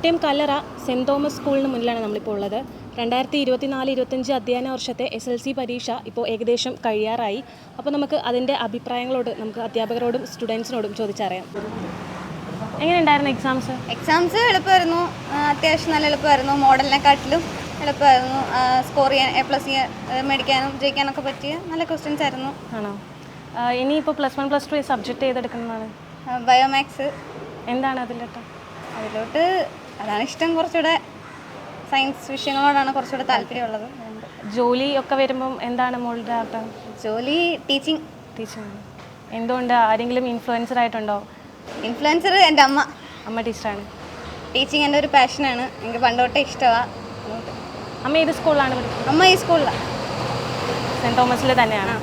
കോട്ടയം കല്ലറ saint Thomas സ്കൂളിന് മുന്നിലാണ് നമ്മളിപ്പോൾ ഉള്ളത്. രണ്ടായിരത്തി ഇരുപത്തിനാല് ഇരുപത്തഞ്ച് അധ്യയന വർഷത്തെ എസ് എൽ സി പരീക്ഷ ഇപ്പോൾ ഏകദേശം കഴിയാറായി. അപ്പോൾ നമുക്ക് അതിന്റെ അഭിപ്രായങ്ങളോട് നമുക്ക് അധ്യാപകരോടും സ്റ്റുഡൻസിനോടും ചോദിച്ചറിയാം. എങ്ങനെയുണ്ടായിരുന്നു എക്സാംസ് എക്സാംസ് എളുപ്പമായിരുന്നു. അത്യാവശ്യം നല്ല എളുപ്പമായിരുന്നു. മോഡലിനെക്കാട്ടിലും എളുപ്പമായിരുന്നു. സ്കോർ ചെയ്യാൻ എ പ്ലസ് മേടിക്കാനും ജയിക്കാനൊക്കെ പറ്റിയ നല്ല ക്വസ്റ്റ്യൻസ് ആയിരുന്നു. ആണോ? ഇനി ഇനിയിപ്പോൾ plus one plus two subject ചെയ്തെടുക്കുന്നതാണ് Biomax എന്താണ് അതിലോട്ട്? അതിലോട്ട് അതാണ് ഇഷ്ടം കുറച്ചുകൂടെ സയൻസ് വിഷയങ്ങളോടാണ് കുറച്ചുകൂടെ താല്പര്യമുള്ളത്. ജോലി ഒക്കെ വരുമ്പം എന്താണ് മോളുടെ അർത്ഥം ജോലി ടീച്ചിങ്. ടീച്ചിങ്. എന്തുകൊണ്ട്? ആരെങ്കിലും ഇൻഫ്ലുവൻസർ ആയിട്ടുണ്ടോ? ഇൻഫ്ലുവൻസർ എന്റെ അമ്മ. അമ്മ ടീച്ചറാണ്. ടീച്ചിങ് എന്റെ ഒരു പാഷനാണ് എനിക്ക് പണ്ടോട്ടേ ഇഷ്ടമാണ് അമ്മ ഏത് സ്കൂളിലാണ് പഠിക്കുന്നത്? അമ്മ ഈ സ്കൂളിലാണ് സെന്റ് തോമസിൽ തന്നെയാണ്.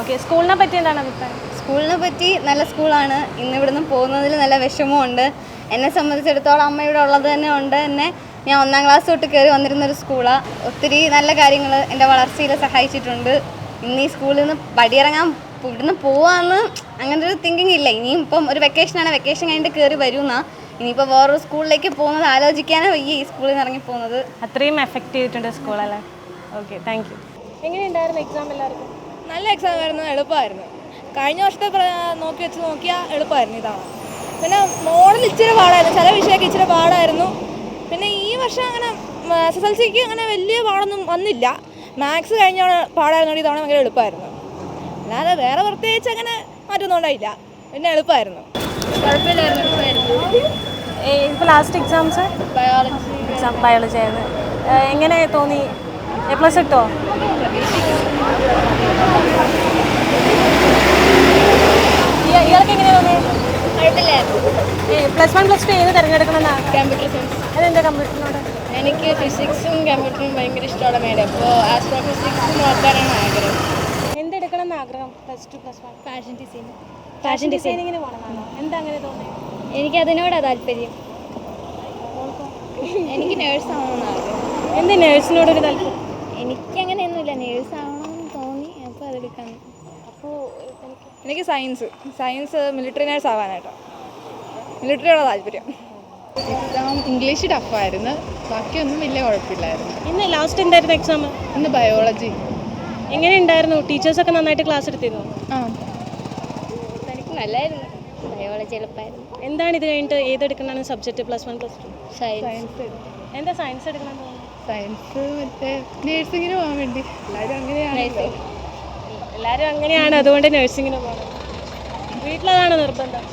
ഓക്കെ സ്കൂളിനെ പറ്റി എന്താണ് അഭിപ്രായം? സ്കൂളിനെ പറ്റി നല്ല സ്കൂളാണ്. ഇന്ന് ഇവിടുന്ന് പോകുന്നതിൽ നല്ല വിഷമമുണ്ട് എന്നെ സംബന്ധിച്ചിടത്തോളം അമ്മ ഇവിടെ ഉള്ളത് തന്നെ ഉണ്ട്. എന്നെ ഞാൻ ഒന്നാം ക്ലാസ് തൊട്ട് കയറി വന്നിരുന്നൊരു സ്കൂളാണ് ഒത്തിരി നല്ല കാര്യങ്ങൾ എന്റെ വളർച്ചയിൽ സഹായിച്ചിട്ടുണ്ട്. ഇന്ന് ഈ സ്കൂളിൽ നിന്ന് പടിയിറങ്ങാൻ ഇവിടുന്ന് പോവാന്ന് അങ്ങനെ ഒരു തിങ്കിങ് ഇല്ല. ഇനിയും ഇപ്പം ഒരു വെക്കേഷനാണ് വെക്കേഷൻ കഴിഞ്ഞിട്ട് കയറി വരുന്ന. ഇനിയിപ്പോൾ വേറൊരു സ്കൂളിലേക്ക് പോകുന്നത് ആലോചിക്കാനേ വയ്യ ഈ സ്കൂളിൽ നിന്ന് ഇറങ്ങി പോകുന്നത്. അത്രയും എഫക്റ്റ് ചെയ്തിട്ടുണ്ട് സ്കൂളല്ലേ ഓക്കെ താങ്ക് യു എങ്ങനെയുണ്ടായിരുന്നു എക്സാം എല്ലാവർക്കും? നല്ല എക്സാം ആയിരുന്നു. എളുപ്പമായിരുന്നു. കഴിഞ്ഞ വർഷത്തെ നോക്കി വെച്ച് നോക്കിയാൽ എളുപ്പമായിരുന്നു ഇതാണ്. പിന്നെ മോഡൽ ഇച്ചിരി പാടായിരുന്നു. ചില വിഷയമൊക്കെ ഇച്ചിരി പാടായിരുന്നു. പിന്നെ ഈ വർഷം അങ്ങനെ എസ് എസ് എൽ സിക്ക് അങ്ങനെ വലിയ പാടൊന്നും വന്നില്ല. മാത്സ് കഴിഞ്ഞ പാടായിരുന്നോണ്ട് തവണ ഭയങ്കര എളുപ്പമായിരുന്നു. അല്ലാതെ വേറെ പ്രത്യേകിച്ച് അങ്ങനെ മാറ്റൊന്നുണ്ടായില്ല പിന്നെ എളുപ്പമായിരുന്നു. ഇപ്പോൾ last exams biology exam biology ആയിരുന്നു. എങ്ങനെ തോന്നി? എ പ്ലസ് കിട്ടുമോ ഇയാൾക്ക് എങ്ങനെ തോന്നി പ്ലസ് വൺ പ്ലസ് ടു ഏത് തിരഞ്ഞെടുക്കണമെന്നാണ് കമ്പ്യൂട്ടർ സയൻസ് അതെന്താ കമ്പ്യൂട്ടറിനോട് എനിക്ക് ഫിസിക്സും കമ്പ്യൂട്ടറും മേഡം അപ്പോൾ ആസ്ട്രോഫിസിക്സ് നോക്കാനാണ് ആഗ്രഹം. എന്തെടുക്കണം എന്ന് ആഗ്രഹം? Plus two plus one fashion designing fashion ഡിസൈനിങ്ങിന് പോകണമെന്നാണോ എന്താ അങ്ങനെ തോന്നുന്നത് എനിക്ക് അതിനോടാണ് താല്പര്യം. എനിക്ക് നേഴ്സ് ആവണമെന്ന് ആഗ്രഹം. എന്ത് നേഴ്സിനോടൊരു താല്പര്യം? എനിക്ക് അങ്ങനെയൊന്നുമില്ല നേഴ്സ് ആവണമെന്ന് തോന്നി. അപ്പോൾ അതെടുക്കാൻ അപ്പോൾ എനിക്ക് സയൻസ് സയൻസ് മിലിറ്ററി നേഴ്സ് ആവാനായിട്ടോ. മിലിറ്ററിയോടാ താല്പര്യം. എക്സാം ഇംഗ്ലീഷ് ടഫായിരുന്നു ബാക്കിയൊന്നും വലിയ കുഴപ്പമില്ലായിരുന്നു. ഇന്ന് ലാസ്റ്റ് എന്തായിരുന്നു എക്സാം ഇന്ന് ബയോളജി എങ്ങനെ ഉണ്ടായിരുന്നു ടീച്ചേഴ്സൊക്കെ നന്നായിട്ട് ക്ലാസ് എടുത്തിരുന്നു? ആ. എനിക്ക് നല്ലായിരുന്നു. ബയോളജി എളുപ്പമായിരുന്നു. എന്താണ് ഇത് കഴിഞ്ഞിട്ട് ഏതെടുക്കണമെന്ന് subject plus one plus two science science എന്താ സയൻസ് എടുക്കണം സയൻസ് മറ്റേ നേഴ്സിങ്ങിന് പോകാൻ വേണ്ടി. എല്ലാവരും അങ്ങനെയാണ് എല്ലാവരും അങ്ങനെയാണ് അതുകൊണ്ട് നഴ്സിങ്ങിന് പോകണം. വീട്ടിലതാണ് നിർബന്ധം?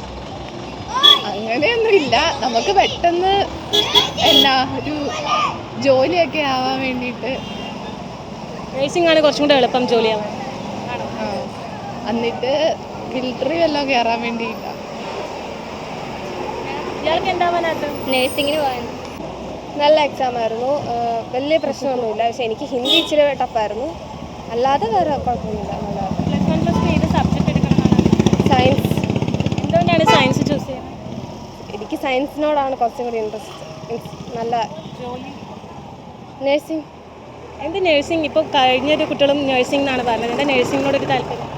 അങ്ങനെയൊന്നും ഇല്ല നമുക്ക് പെട്ടെന്ന് എന്നാ ഒരു ജോലിയൊക്കെ ആവാൻ വേണ്ടിയിട്ട്. റേസിംഗ് ആണ് കുറച്ചും കൂടെ എളുപ്പം ജോലിയാവാൻ എന്നിട്ട് മിലിറ്ററി വല്ലതും കയറാൻ വേണ്ടിയിട്ടാണ് ഇയാൾക്ക് എന്താവാനായിട്ട് നേഴ്സിങ്ങിന് പോകാൻ നല്ല എക്സാം ആയിരുന്നു. വലിയ പ്രശ്നമൊന്നുമില്ല. പക്ഷെ എനിക്ക് ഹിന്ദി ഇച്ചിരി ടഫായിരുന്നു അല്ലാതെ വേറെ കുഴപ്പമൊന്നുമില്ല. സയൻസ് എന്തുകൊണ്ടാണ് സയൻസ് ചൂസ് ചെയ്യുന്നത്? എനിക്ക് സയൻസിനോടാണ് കുറച്ചും കൂടി ഇൻട്രസ്റ്റ് നല്ല ജോലി? നേഴ്സിംഗ് എന്ത് നേഴ്സിംഗ് ഇപ്പോൾ കഴിഞ്ഞൊരു കുട്ടികളും നേഴ്സിംഗ് എന്നാണ് പറഞ്ഞത്. എന്താ നേഴ്സിങ്ങിനോടൊരു താല്പര്യം?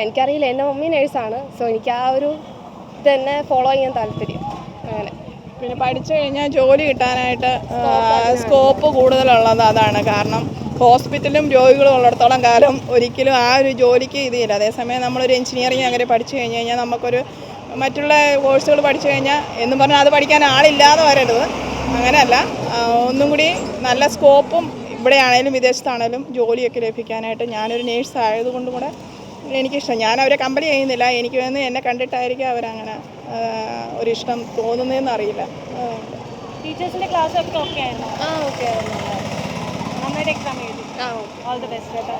എനിക്കറിയില്ല. എന്റെ മമ്മി നേഴ്സാണ് സോ എനിക്ക് ആ ഒരു തന്നെ ഫോളോ ചെയ്യാൻ താല്പര്യം. അങ്ങനെ. പിന്നെ പഠിച്ചു കഴിഞ്ഞാൽ ജോലി കിട്ടാനായിട്ട് സ്കോപ്പ് കൂടുതലുള്ളത് അതാണ്. കാരണം ഹോസ്പിറ്റലും രോഗികളും ഉള്ളിടത്തോളം കാലം ഒരിക്കലും ആ ഒരു ജോലിക്ക് ഇതില്ല അതേസമയം നമ്മളൊരു എഞ്ചിനീയറിങ് അങ്ങനെ പഠിച്ചു കഴിഞ്ഞ് കഴിഞ്ഞാൽ നമുക്കൊരു മറ്റുള്ള കോഴ്സുകൾ പഠിച്ചു കഴിഞ്ഞാൽ എന്നും പറഞ്ഞാൽ അത് പഠിക്കാൻ ആളില്ലാതെ വരരുത്. അങ്ങനെയല്ല ഒന്നും കൂടി നല്ല സ്കോപ്പും ഇവിടെയാണേലും വിദേശത്താണേലും ജോലിയൊക്കെ ലഭിക്കാനായിട്ട് ഞാനൊരു നേഴ്സ് ആയതുകൊണ്ടും കൂടെ എനിക്കിഷ്ടം. ഞാൻ അവരെ കമ്പനി ചെയ്യുന്നില്ല. എനിക്ക് വന്ന് എന്നെ കണ്ടിട്ടായിരിക്കും അവരങ്ങനെ ഒരു ഒരിഷ്ടം തോന്നുന്നതെന്ന് അറിയില്ല. ടീച്ചേഴ്സിന്റെ ക്ലാസ് ഒക്കെ ഓക്കെ ആയിരുന്നു? ആ ഓക്കെ നന്നായിട്ട് എക്സാം എഴുതി. ആ ഓക്കെ. ഓൾ ദി ബെസ്റ്റ് കേട്ടോ.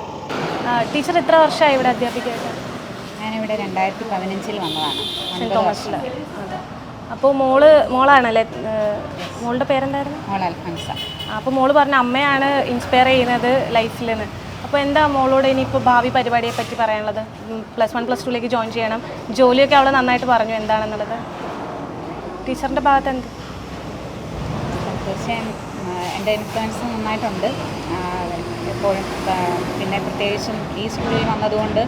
ടീച്ചർ എത്ര വർഷമായി ഇവിടെ അധ്യാപികയായിട്ട്? ഞാനിവിടെ രണ്ടായിരത്തി പതിനഞ്ചിൽ വന്നതാണ്. തോമസിൽ അപ്പോൾ മോൾ മോളാണല്ലേ? മോളുടെ പേരെന്തായിരുന്നു? മോൾ അൽഫൻസ. അപ്പോൾ മോൾ പറഞ്ഞ അമ്മയാണ് ഇൻസ്പയർ ചെയ്യുന്നത് ലൈഫിലെന്ന്. അപ്പോൾ എന്താ മോളോട് ഇനിയിപ്പോൾ ഭാവി പരിപാടിയെ പറ്റി പറയാനുള്ളത്? പ്ലസ് വൺ പ്ലസ് ടുവിലേക്ക് ജോയിൻ ചെയ്യണം. ജോലിയൊക്കെ അവൾ നന്നായിട്ട് പറഞ്ഞു. എന്താണെന്നുള്ളത്? ടീച്ചറിന്റെ ഭാഗത്ത് എന്ത്? തീർച്ചയായും എന്റെ ഇൻഫ്ലുവൻസ് നന്നായിട്ടുണ്ട്. എപ്പോഴും പിന്നെ പ്രത്യേകിച്ചും ഈ സ്കൂളിൽ വന്നതുകൊണ്ട്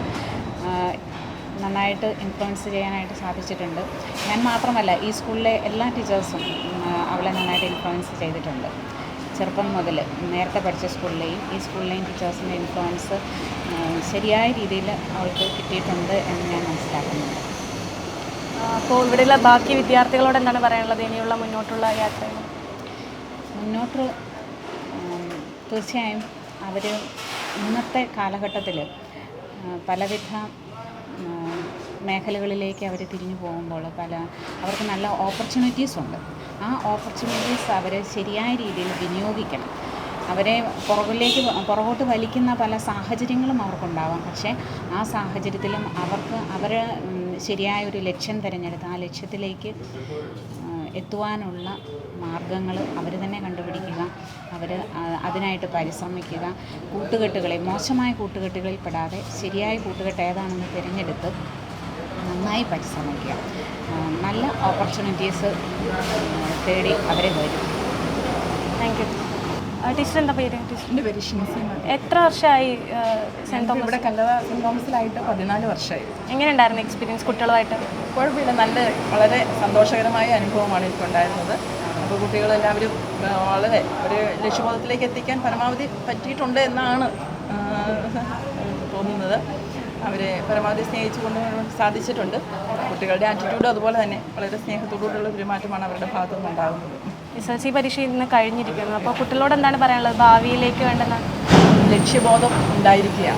നന്നായിട്ട് ഇൻഫ്ലുവൻസ് ചെയ്യാനായിട്ട് സാധിച്ചിട്ടുണ്ട്. ഞാൻ മാത്രമല്ല ഈ സ്കൂളിലെ എല്ലാ ടീച്ചേഴ്സും അവളെ നന്നായിട്ട് ഇൻഫ്ലുവൻസ് ചെയ്തിട്ടുണ്ട്. ചെറുപ്പം മുതൽ നേരത്തെ പഠിച്ച സ്കൂളിലെയും ഈ സ്കൂളിലെയും ടീച്ചേഴ്സിന്റെ ഇൻഫ്ലുവൻസ് ശരിയായ രീതിയിൽ അവൾക്ക് കിട്ടിയിട്ടുണ്ട് എന്ന് ഞാൻ മനസ്സിലാക്കുന്നുണ്ട് അപ്പോൾ ഇവിടെയുള്ള ബാക്കി വിദ്യാർത്ഥികളോട് എന്താണ് പറയാനുള്ളത്? ഇനിയുള്ള മുന്നോട്ടുള്ള യാത്ര മുന്നോട്ട് തീർച്ചയായും അവർ ഇന്നത്തെ കാലഘട്ടത്തിൽ പലവിധ മേഖലകളിലേക്ക് അവർ തിരിഞ്ഞു പോകുമ്പോൾ പല അവർക്ക് നല്ല ഓപ്പർച്യൂണിറ്റീസ് ഉണ്ട്. ആ ഓപ്പർച്യൂണിറ്റീസ് അവർ ശരിയായ രീതിയിൽ വിനിയോഗിക്കണം. അവരെ പുറകിലേക്ക് പുറകോട്ട് വലിക്കുന്ന പല സാഹചര്യങ്ങളും അവർക്കുണ്ടാവാം. പക്ഷേ ആ സാഹചര്യത്തിലും അവർക്ക് അവർ ശരിയായ ഒരു ലക്ഷ്യം തിരഞ്ഞെടുത്ത് ആ ലക്ഷ്യത്തിലേക്ക് എത്തുവാനുള്ള മാർഗങ്ങൾ അവർ തന്നെ കണ്ടുപിടിക്കുക. അവർ അതിനായിട്ട് പരിശ്രമിക്കുക. കൂട്ടുകെട്ടുകളെ മോശമായ കൂട്ടുകെട്ടുകളിൽ പെടാതെ ശരിയായ കൂട്ടുകെട്ട് ഏതാണെന്ന് തിരഞ്ഞെടുത്ത് നന്നായി പരിശ്രമിക്കുക നല്ല ഓപ്പർച്യൂണിറ്റീസ് തേടി അവരെ വരും. താങ്ക് യു ടീച്ചർ എന്താ പേര്? ടീച്ചറിന്റെ പേര് ഷിൻസിമ എത്ര വർഷമായി സെന്റ് തോമസ് ഇവിടെ കല്ലറ സെന്റ് തോമസിലായിട്ട് പതിനാല് വർഷമായി. എങ്ങനെയുണ്ടായിരുന്നു എക്സ്പീരിയൻസ് കുട്ടികളുമായിട്ട്? കുഴപ്പമില്ല നല്ല വളരെ സന്തോഷകരമായ അനുഭവമാണ് എനിക്കുണ്ടായിരുന്നത് അപ്പോൾ കുട്ടികളെല്ലാവരും വളരെ ഒരു ലക്ഷ്യബോധത്തിലേക്ക് എത്തിക്കാൻ പരമാവധി പറ്റിയിട്ടുണ്ട് എന്നാണ് തോന്നുന്നത്. അവരെ പരമാവധി സ്നേഹിച്ചു കൊണ്ടുവരാൻ സാധിച്ചിട്ടുണ്ട്. കുട്ടികളുടെ ആറ്റിറ്റ്യൂഡ് അതുപോലെ തന്നെ വളരെ സ്നേഹത്തോടുകൂടിയുള്ള പെരുമാറ്റമാണ് അവരുടെ ഭാഗത്തു ഉണ്ടാകുന്നത് എസ് എൽ സി പരീക്ഷ ഇന്ന് കഴിഞ്ഞിരിക്കുന്നു. അപ്പോൾ കുട്ടികളോട് എന്താണ് പറയാനുള്ളത്? ഭാവിയിലേക്ക് വേണ്ടെന്ന് ലക്ഷ്യബോധം ഉണ്ടായിരിക്കുക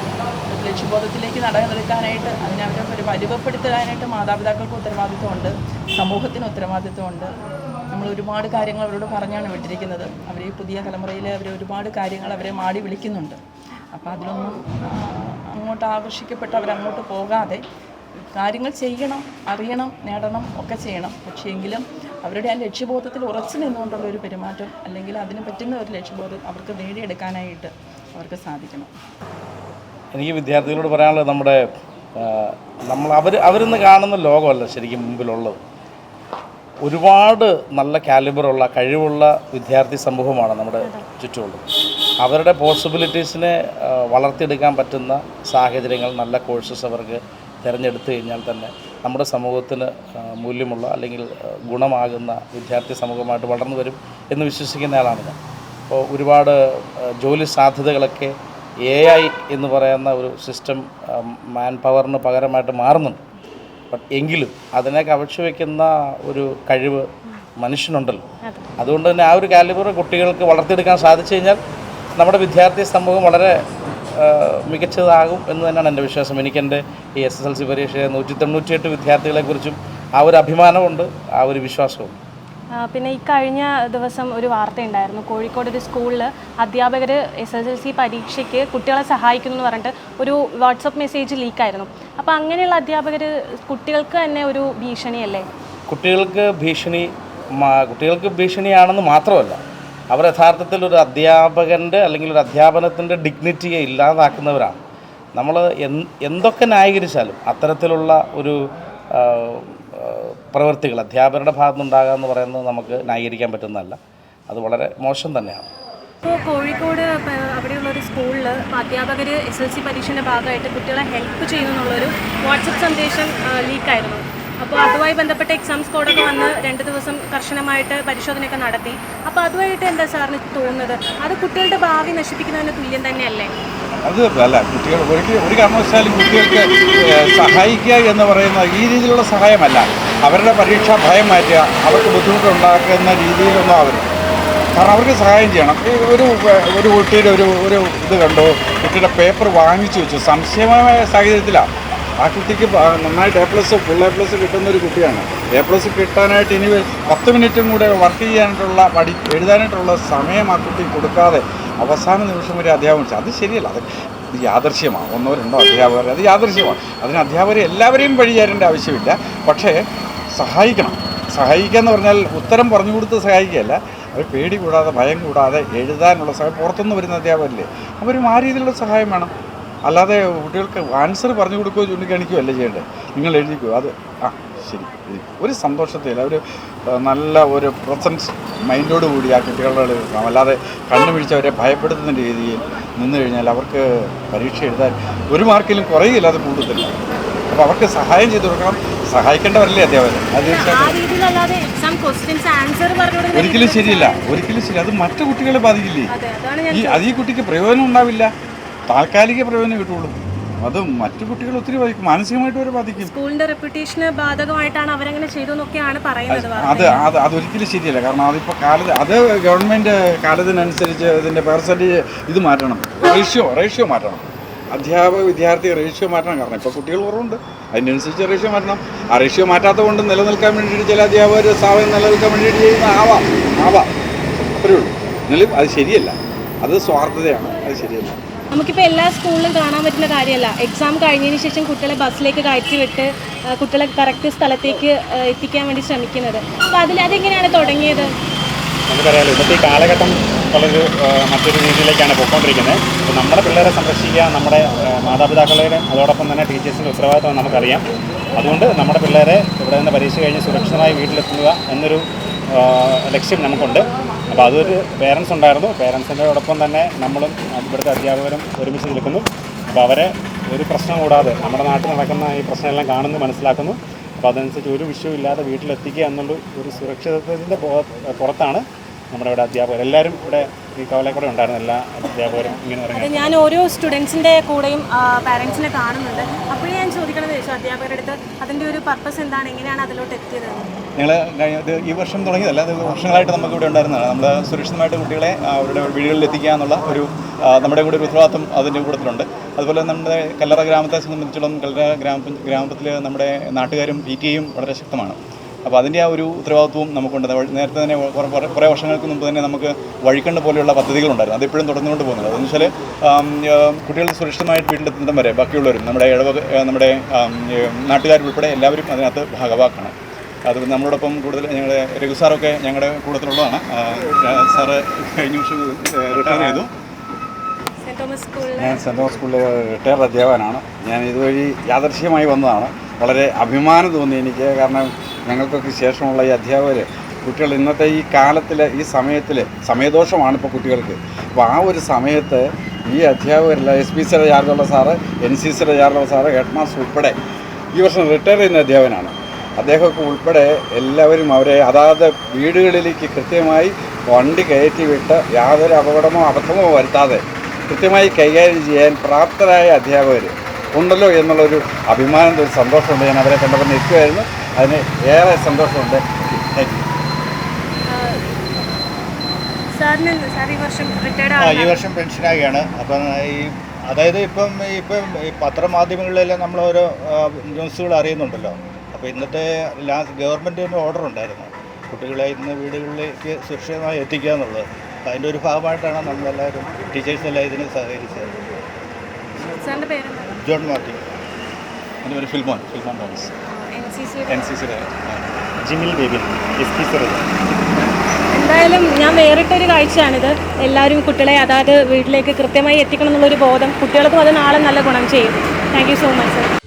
ലക്ഷ്യബോധത്തിലേക്ക് നടന്നെടുക്കാനായിട്ട് അതിനെ അവരെ ഒരു പരിവപ്പെടുത്താനായിട്ട് മാതാപിതാക്കൾക്ക് ഉത്തരവാദിത്വമുണ്ട്. സമൂഹത്തിന് ഉത്തരവാദിത്വമുണ്ട്. നമ്മൾ ഒരുപാട് കാര്യങ്ങൾ അവരോട് പറഞ്ഞാണ് വിട്ടിരിക്കുന്നത്. അവർ ഈ പുതിയ തലമുറയിൽ അവർ ഒരുപാട് കാര്യങ്ങൾ അവരെ മാടി വിളിക്കുന്നുണ്ട്. അപ്പോൾ അതിലൊന്നും അങ്ങോട്ട് ആകർഷിക്കപ്പെട്ട് അവരങ്ങോട്ട് പോകാതെ കാര്യങ്ങൾ ചെയ്യണം അറിയണം നേടണം ഒക്കെ ചെയ്യണം. പക്ഷേ എങ്കിലും അവരുടെ ആ ലക്ഷ്യബോധത്തിൽ ഉറച്ചു നിന്നുകൊണ്ടുള്ള ഒരു പെരുമാറ്റം അല്ലെങ്കിൽ അതിന് പറ്റുന്ന ഒരു ലക്ഷ്യബോധം അവർക്ക് നേടിയെടുക്കാനായിട്ട് അവർക്ക് സാധിക്കണം. എനിക്ക് വിദ്യാർത്ഥികളോട് പറയാനുള്ളത് നമ്മുടെ നമ്മൾ അവർ അവരിന്ന് കാണുന്ന ലോകമല്ല ശരിക്കും മുമ്പിലുള്ളത്. ഒരുപാട് നല്ല കാലിബറുള്ള കഴിവുള്ള വിദ്യാർത്ഥി സമൂഹമാണ് നമ്മുടെ ചുറ്റുമുള്ളത്. അവരുടെ പോസിബിലിറ്റീസിനെ വളർത്തിയെടുക്കാൻ പറ്റുന്ന സാഹചര്യങ്ങൾ നല്ല കോഴ്സസ് അവർക്ക് തിരഞ്ഞെടുത്തു കഴിഞ്ഞാൽ തന്നെ നമ്മുടെ സമൂഹത്തിന് മൂല്യമുള്ള അല്ലെങ്കിൽ ഗുണമാകുന്ന വിദ്യാർത്ഥി സമൂഹമായിട്ട് വളർന്നു വരും എന്ന് വിശ്വസിക്കുന്ന ആളാണ് ഞാൻ. അപ്പോൾ ഒരുപാട് ജോലി സാധ്യതകളൊക്കെ എ ഐ എന്ന് പറയുന്ന ഒരു സിസ്റ്റം മാൻ പവറിന് പകരമായിട്ട് മാറുന്നുണ്ട്. ബട്ട് എങ്കിലും അതിനെ കവച്ചു വയ്ക്കുന്ന ഒരു കഴിവ് മനുഷ്യനുണ്ടല്ലോ. അതുകൊണ്ട് തന്നെ ആ ഒരു കാലിബർ കുട്ടികൾക്ക് വളർത്തിയെടുക്കാൻ സാധിച്ചു കഴിഞ്ഞാൽ നമ്മുടെ വിദ്യാർത്ഥി സമൂഹം വളരെ മികച്ചതാകും എന്ന് തന്നെയാണ് എന്റെ വിശ്വാസം. എനിക്കെന്റെ ഈ എസ് എസ് എൽ സി പരീക്ഷയെ നൂറ്റി തൊണ്ണൂറ്റിയെട്ട് വിദ്യാർത്ഥികളെക്കുറിച്ചും ആ ഒരു അഭിമാനമുണ്ട് ആ ഒരു വിശ്വാസവും. പിന്നെ ഈ കഴിഞ്ഞ ദിവസം ഒരു വാർത്തയുണ്ടായിരുന്നു. കോഴിക്കോട് ഒരു സ്കൂളിൽ അധ്യാപകർ എസ് എസ് എൽ സി പരീക്ഷയ്ക്ക് കുട്ടികളെ സഹായിക്കുന്നു എന്ന് പറഞ്ഞിട്ട് ഒരു വാട്സപ്പ് മെസ്സേജ് ലീക്കായിരുന്നു. അപ്പോൾ അങ്ങനെയുള്ള അധ്യാപകർ കുട്ടികൾക്ക് തന്നെ ഒരു ഭീഷണിയല്ലേ? കുട്ടികൾക്ക് ഭീഷണി കുട്ടികൾക്ക് ഭീഷണിയാണെന്ന് മാത്രമല്ല അവർ യഥാർത്ഥത്തിൽ ഒരു അധ്യാപകന്റെ അല്ലെങ്കിൽ ഒരു അധ്യാപനത്തിന്റെ ഡിഗ്നിറ്റിയെ ഇല്ലാതാക്കുന്നവരാണ്. നമ്മൾ എന്തൊക്കെ ന്യായീകരിച്ചാലും അത്തരത്തിലുള്ള ഒരു പ്രവൃത്തികൾ അധ്യാപകരുടെ ഭാഗത്തുനിന്നുണ്ടാകുക എന്ന് പറയുന്നത് നമുക്ക് ന്യായീകരിക്കാൻ പറ്റുന്നതല്ല. അത് വളരെ മോശം തന്നെയാണ്. ഇപ്പോൾ കോഴിക്കോട് അവിടെയുള്ള ഒരു സ്കൂളിൽ അധ്യാപകർ എസ് എൽ സി പരീക്ഷയുടെ ഭാഗമായിട്ട് കുട്ടികളെ ഹെൽപ്പ് ചെയ്യുന്നുള്ളൊരു വാട്സപ്പ് സന്ദേശം ലീക്കായിരുന്നു അപ്പോൾ അതുമായി ബന്ധപ്പെട്ട എക്സാംസ് കോഡൊക്കെ വന്ന് രണ്ട് ദിവസം കർശനമായിട്ട് പരിശോധനയൊക്കെ നടത്തി. അപ്പോൾ അതുമായിട്ട് എന്താ സാറിന് തോന്നുന്നത്? അത് കുട്ടികളുടെ ഭാവി നശിപ്പിക്കുന്നതിന് തുല്യം തന്നെയല്ലേ? അത് അല്ല കുട്ടികൾ ഒരു ഒരു കാരണവശാലും കുട്ടികൾക്ക് സഹായിക്കുക എന്ന് പറയുന്ന ഈ രീതിയിലുള്ള സഹായമല്ല. അവരുടെ പരീക്ഷാ ഭയം മാറ്റുക അവർക്ക് ബുദ്ധിമുട്ടുണ്ടാക്കുന്ന രീതിയിലൊന്നും അവർ കാരണം അവർക്ക് സഹായം ചെയ്യണം. ഒരു ഒരു കുട്ടിയുടെ ഒരു ഒരു ഇത് കണ്ടു? കുട്ടിയുടെ പേപ്പർ വാങ്ങിച്ചു വെച്ചു സംശയമായ സാഹചര്യത്തിലാണ് ആ കുട്ടിക്ക് നന്നായിട്ട് A plus full A plus കിട്ടുന്ന ഒരു കുട്ടിയാണ്. എ പ്ലസ് കിട്ടാനായിട്ട് ഇനി പത്ത് മിനിറ്റും കൂടെ വർക്ക് ചെയ്യാനായിട്ടുള്ള പഠി എഴുതാനായിട്ടുള്ള സമയം ആ കുട്ടി കൊടുക്കാതെ അവസാന നിമിഷം വരെ അധ്യാപനം അത് ശരിയല്ല അത് യാദർശ്യമാണ്. ഒന്നോ രണ്ടോ അധ്യാപകർ അത് യാദർശ്യമാണ്. അതിന് അധ്യാപകരെ എല്ലാവരെയും വഴിചേരേണ്ട ആവശ്യമില്ല. പക്ഷേ സഹായിക്കണം. സഹായിക്കുക എന്ന് പറഞ്ഞാൽ ഉത്തരം പറഞ്ഞു കൊടുത്ത് സഹായിക്കുകയല്ല. അവർ പേടി കൂടാതെ ഭയം കൂടാതെ എഴുതാനുള്ള സഹായം പുറത്തുനിന്ന് വരുന്ന അധ്യാപകരില്ലേ? അവരും ആ രീതിയിലുള്ള സഹായം വേണം. അല്ലാതെ കുട്ടികൾക്ക് ആൻസർ പറഞ്ഞു കൊടുക്കുകയോ ചൂണ്ടിക്കാണിക്കുകയോ അല്ല ചെയ്യേണ്ടത്? നിങ്ങൾ എഴുതിക്കോ. അത് ആ ശരി. ഒരു സന്തോഷത്തിൽ ഒരു ആ, നല്ല ഒരു പ്രസൻസ് മൈൻഡോട് കൂടി ആ കുട്ടികളോട് അല്ലാതെ കണ്ണു പിടിച്ചവരെ ഭയപ്പെടുത്തുന്ന രീതിയിൽ നിന്ന് കഴിഞ്ഞാൽ അവർക്ക് പരീക്ഷ എഴുതാൻ ഒരു മാർക്കിലും കുറയില്ല അത് കൂടുതലില്ല അപ്പോൾ അവർക്ക് സഹായം ചെയ്തു കൊടുക്കണം. സഹായിക്കേണ്ടവരല്ലേ അധ്യാപകർ? അത് ഒരിക്കലും ശരിയല്ല. ഒരിക്കലും ശരി അത് മറ്റു കുട്ടികളെ ബാധിക്കില്ലേ? ഈ അത് ഈ കുട്ടിക്ക് പ്രയോജനം ഉണ്ടാവില്ല. താൽക്കാലിക പ്രയോജനം കിട്ടുള്ളൂ. അത് മറ്റു കുട്ടികൾ ഒത്തിരി ബാധിക്കും മാനസികമായിട്ട് വരെ ബാധിക്കും. സ്കൂളിന്റെ റെപ്യൂട്ടേഷന് ബാധകമായിട്ടാണ് അവരങ്ങനെ ചെയ്തു എന്നൊക്കെയാണ് പറയുന്നത് അത് അത് അതൊരിക്കലും ശരിയല്ല. കാരണം അതിപ്പോൾ കാലത്ത് അത് ഗവൺമെന്റ് കാലത്തിനനുസരിച്ച് ഇതിന്റെ പെർസെന്റേജ് ഇത് മാറ്റണം. റേഷ്യോ റേഷ്യോ മാറ്റണം. അധ്യാപക വിദ്യാർത്ഥി റേഷ്യോ മാറ്റണം. കാരണം ഇപ്പോൾ കുട്ടികൾ കുറവുണ്ട്. അതിനനുസരിച്ച് റേഷ്യോ മാറ്റണം. ആ റേഷ്യോ മാറ്റാത്തത് കൊണ്ട് നിലനിൽക്കാൻ വേണ്ടിയിട്ട് ചില അധ്യാപകർ സ്ഥാപനം നിലനിൽക്കാൻ വേണ്ടിയിട്ട് ചെയ്യുന്ന ആവാം. ആവാം. അത്രയേ ഉള്ളൂ. എന്നാലും അത് ശരിയല്ല. അത് സ്വാർത്ഥതയാണ്. അത് ശരിയല്ല. നമുക്കിപ്പോൾ എല്ലാ സ്കൂളിലും കാണാൻ പറ്റുന്ന കാര്യമല്ല. എക്സാം കഴിഞ്ഞതിന് ശേഷം കുട്ടികളെ ബസ്സിലേക്ക് കയറ്റി വിട്ട് കുട്ടികളെ കറക്റ്റ് സ്ഥലത്തേക്ക് എത്തിക്കാൻ വേണ്ടി ശ്രമിക്കുന്നത്. അപ്പോൾ അതിൽ അതെങ്ങനെയാണ് തുടങ്ങിയത്? നമുക്കറിയാലോ ഇന്നത്തെ ഈ കാലഘട്ടം വളരെ മറ്റൊരു രീതിയിലേക്കാണ് പോയിക്കൊണ്ടിരിക്കുന്നത്. അപ്പോൾ നമ്മുടെ പിള്ളേരെ സംരക്ഷിക്കുക നമ്മുടെ മാതാപിതാക്കളുടെ അതോടൊപ്പം തന്നെ ടീച്ചേഴ്സിന്റെ ഉത്തരവാദിത്വം നമുക്കറിയാം. അതുകൊണ്ട് നമ്മുടെ പിള്ളേരെ ഇവിടെ നിന്ന് പരീക്ഷ കഴിഞ്ഞ് സുരക്ഷിതമായി വീട്ടിലെത്തുക എന്നൊരു ലക്ഷ്യം നമുക്കുണ്ട്. അപ്പോൾ അതൊരു പേരൻസ് ഉണ്ടായിരുന്നു. പേരൻസിന്റെ ഒപ്പം തന്നെ നമ്മളും ഇവിടുത്തെ അധ്യാപകരും ഒരുമിച്ച് നിൽക്കുന്നു. അപ്പോൾ അവരെ ഒരു പ്രശ്നം കൂടാതെ നമ്മുടെ നാട്ടിൽ നടക്കുന്ന ഈ പ്രശ്നമെല്ലാം കാണുന്നു മനസ്സിലാക്കുന്നു. അപ്പോൾ അതനുസരിച്ച് ഒരു വിഷയവും ഇല്ലാതെ വീട്ടിലെത്തിക്കുക എന്നുള്ള ഒരു സുരക്ഷിതത്വത്തിന്റെ പുറത്താണ് നമ്മുടെ ഇവിടെ അധ്യാപകർ. എല്ലാവരും ഇവിടെ ഈ കവലക്കൂടെ കൂടെ ഉണ്ടായിരുന്നു. എല്ലാ അധ്യാപകരും ഇങ്ങനെ അത് ഇറങ്ങി ഞാൻ ഓരോ സ്റ്റുഡൻസിന്റെ കൂടെയും പാരൻസിനെ കാണുന്നുണ്ട്. അപ്പോൾ ഞാൻ ചോദിക്കണമെന്ന് ചോദിച്ചു അധ്യാപകരുടെ അടുത്ത് അതിന്റെ ഒരു പർപ്പസ് എന്താണ്? എങ്ങനെയാണ് അതിലോട്ട് എത്തിയത്? ഞങ്ങൾ ഇത് ഈ വർഷം തുടങ്ങിയതല്ല അത് വർഷങ്ങളായിട്ട് നമുക്ക് ഇവിടെ ഉണ്ടായിരുന്നതാണ്. നമ്മൾ സുരക്ഷിതമായിട്ട് കുട്ടികളെ അവരുടെ വീടുകളിൽ എത്തിക്കുക എന്നുള്ള ഒരു ആ, നമ്മുടെ കൂടെ ഒരു ഉത്തരവാദിത്വം അതിന്റെ കൂട്ടത്തിലുണ്ട്. അതുപോലെ നമ്മുടെ കല്ലറ ഗ്രാമത്തെ സംബന്ധിച്ചിടത്തോളം കല്ലറ ഗ്രാമ ഗ്രാമത്തിൽ നമ്മുടെ നാട്ടുകാരും പി ടി വളരെ ശക്തമാണ്. അപ്പോൾ അതിന്റെ ആ ഒരു ഉത്തരവാദിത്വവും നമുക്കുണ്ട്. നേരത്തെ തന്നെ കുറേ വർഷങ്ങൾക്ക് മുമ്പ് തന്നെ നമുക്ക് വഴിക്കണ്ട പോലെയുള്ള പദ്ധതികളുണ്ടായിരുന്നു അതിപ്പോഴും തുടർന്നുകൊണ്ട് പോകുന്നത് അതെന്ന് വെച്ചാൽ കുട്ടികൾ സുരക്ഷിതമായിട്ട് വീട്ടിലെത്തുന്നതും വരെ ബാക്കിയുള്ളവരും നമ്മുടെ ഇടവക നമ്മുടെ നാട്ടുകാരുൾപ്പെടെ എല്ലാവരും അതിനകത്ത് ഭാഗവാക്കാണ്. അത് നമ്മളോടൊപ്പം കൂടുതൽ ഞങ്ങളുടെ രഘു സാറൊക്കെ ഞങ്ങളുടെ കൂട്ടത്തിലുള്ളതാണ്. സാറ് കഴിഞ്ഞ വർഷം റിട്ടയർ ചെയ്തു. ഞാൻ സെന്റ് തോമസ് സ്കൂളിലെ റിട്ടയർഡ് അധ്യാപകനാണ്. ഞാൻ ഇതുവഴി യാദർശികമായി വന്നതാണ്. വളരെ അഭിമാനം തോന്നി എനിക്ക്. കാരണം ഞങ്ങൾക്കൊക്കെ ശേഷമുള്ള ഈ അധ്യാപകർ കുട്ടികൾ ഇന്നത്തെ ഈ കാലത്തിൽ ഈ സമയത്തിൽ സമയദോഷമാണ് ഇപ്പോൾ കുട്ടികൾക്ക്. അപ്പോൾ ആ ഒരു സമയത്ത് ഈ അധ്യാപകരില്ല എസ് പി സിയുടെ ചാർജുള്ള സാറ് എൻ സി സിയുടെ ചാർജുള്ള സാറ് ഹെഡ് മാസ്റ്റർ ഉൾപ്പെടെ ഈ വർഷം റിട്ടയർ ചെയ്യുന്ന അധ്യാപകനാണ്. അദ്ദേഹമൊക്കെ ഉൾപ്പെടെ എല്ലാവരും അവരെ അതാത് വീടുകളിലേക്ക് കൃത്യമായി വണ്ടി കയറ്റി വിട്ട് യാതൊരു അപകടമോ അബദ്ധമോ വരുത്താതെ കൃത്യമായി കൈകാര്യം ചെയ്യാൻ പ്രാപ്തരായ അധ്യാപകർ ഉണ്ടല്ലോ എന്നുള്ളൊരു അഭിമാനം ഒരു സന്തോഷമുണ്ട് ഞാൻ അവരെ കണ്ടപ്പോൾ നിൽക്കുമായിരുന്നു അതിന് ഏറെ സന്തോഷമുണ്ട്. താങ്ക് യു ഈ വർഷം പെൻഷനാകുകയാണ് അപ്പം ഈ അതായത് ഇപ്പം ഇപ്പം ഈ പത്രമാധ്യമങ്ങളിലെല്ലാം നമ്മൾ ഓരോ ന്യൂസുകൾ അറിയുന്നുണ്ടല്ലോ. അപ്പോൾ ഇന്നത്തെ ലാസ്റ്റ് ഗവൺമെന്റിന്റെ ഓർഡർ ഉണ്ടായിരുന്നു. കുട്ടികളെ ഇന്ന് വീടുകളിലേക്ക് സുരക്ഷിതമായി എത്തിക്കുക എന്നുള്ളത്. അപ്പം അതിന്റെ ഒരു ഭാഗമായിട്ടാണ് നമ്മളെല്ലാവരും ടീച്ചേഴ്സെല്ലാം ഇതിന് സഹകരിച്ചത്. ജോൺ മാർട്ടിൻ എന്റെ പേര് Philemon Philemon Thomas N C C N C സിയുടെ ജിമിൽ ബേബി. എസ് പി സർ എന്തായാലും ഞാൻ വേറിട്ടൊരു കാഴ്ചയാണിത്. എല്ലാവരും കുട്ടികളെ അതാത് വീട്ടിലേക്ക് കൃത്യമായി എത്തിക്കണം എന്നുള്ളൊരു ബോധം കുട്ടികൾക്കും അത് നാളെ നല്ല ഗുണം ചെയ്യും. Thank you so much sir